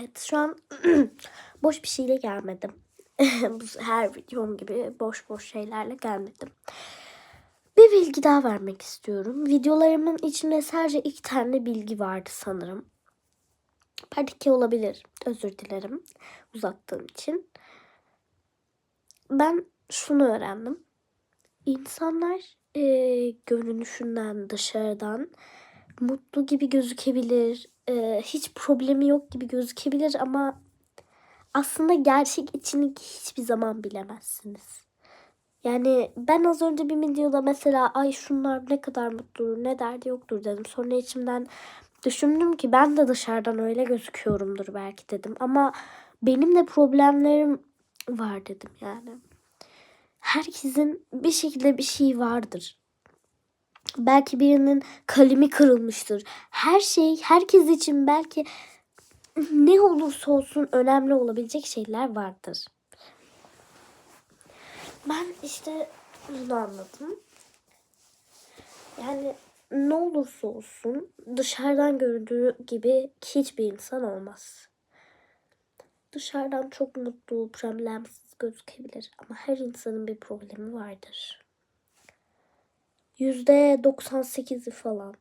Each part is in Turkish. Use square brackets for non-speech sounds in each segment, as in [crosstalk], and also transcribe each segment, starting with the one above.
Evet şu an [clears throat] boş bir şeyle gelmedim. [laughs] Bu Her videom gibi boş boş şeylerle gelmedim. Bir bilgi daha vermek istiyorum. Videolarımın içinde sadece iki tane bilgi vardı sanırım. İki olabilir. Özür dilerim uzattığım için. Ben şunu öğrendim. İnsanlar eee, görünüşünden dışarıdan mutlu gibi gözükebilir. eee, hiç problemi yok gibi gözükebilir ama aslında gerçek içini hiçbir zaman bilemezsiniz. Yani ben az önce bir videoda mesela ay şunlar ne kadar mutludur ne derdi yoktur dedim. Sonra içimden düşündüm ki ben de dışarıdan öyle gözüküyorumdur belki dedim. Ama benim de problemlerim var dedim yani. Herkesin bir şekilde bir şey vardır. Belki birinin kalemi kırılmıştır. Her şey herkes için belki ne olursa olsun önemli olabilecek şeyler vardır. Ben işte bunu anladım. Yani ne olursa olsun dışarıdan göründüğü gibi hiçbir insan olmaz. Dışarıdan çok mutlu, problemsiz gözükebilir ama her insanın bir problemi vardır. Yüzde 98'i falan.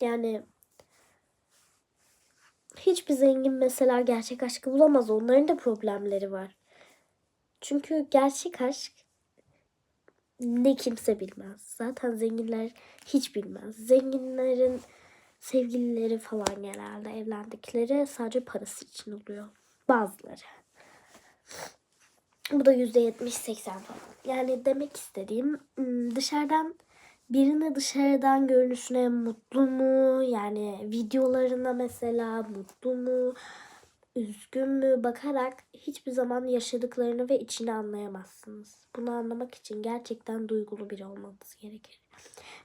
Yani hiçbir zengin mesela gerçek aşkı bulamaz. Onların da problemleri var. Çünkü gerçek aşk ne kimse bilmez. Zaten zenginler hiç bilmez. Zenginlerin sevgilileri falan genelde evlendikleri sadece parası için oluyor. Bazıları. Bu da yüzde yetmiş seksen falan. Yani demek istediğim dışarıdan birine dışarıdan görünüşüne mutlu mu? Yani videolarına mesela mutlu mu? Üzgün mü? Bakarak hiçbir zaman yaşadıklarını ve içini anlayamazsınız. Bunu anlamak için gerçekten duygulu biri olmanız gerekir.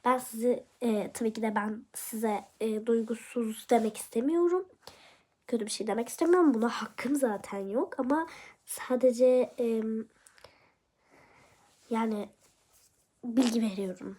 Ben sizi e, tabii ki de ben size e, duygusuz demek istemiyorum. Kötü bir şey demek istemiyorum. Buna hakkım zaten yok ama sadece e, yani bilgi veriyorum.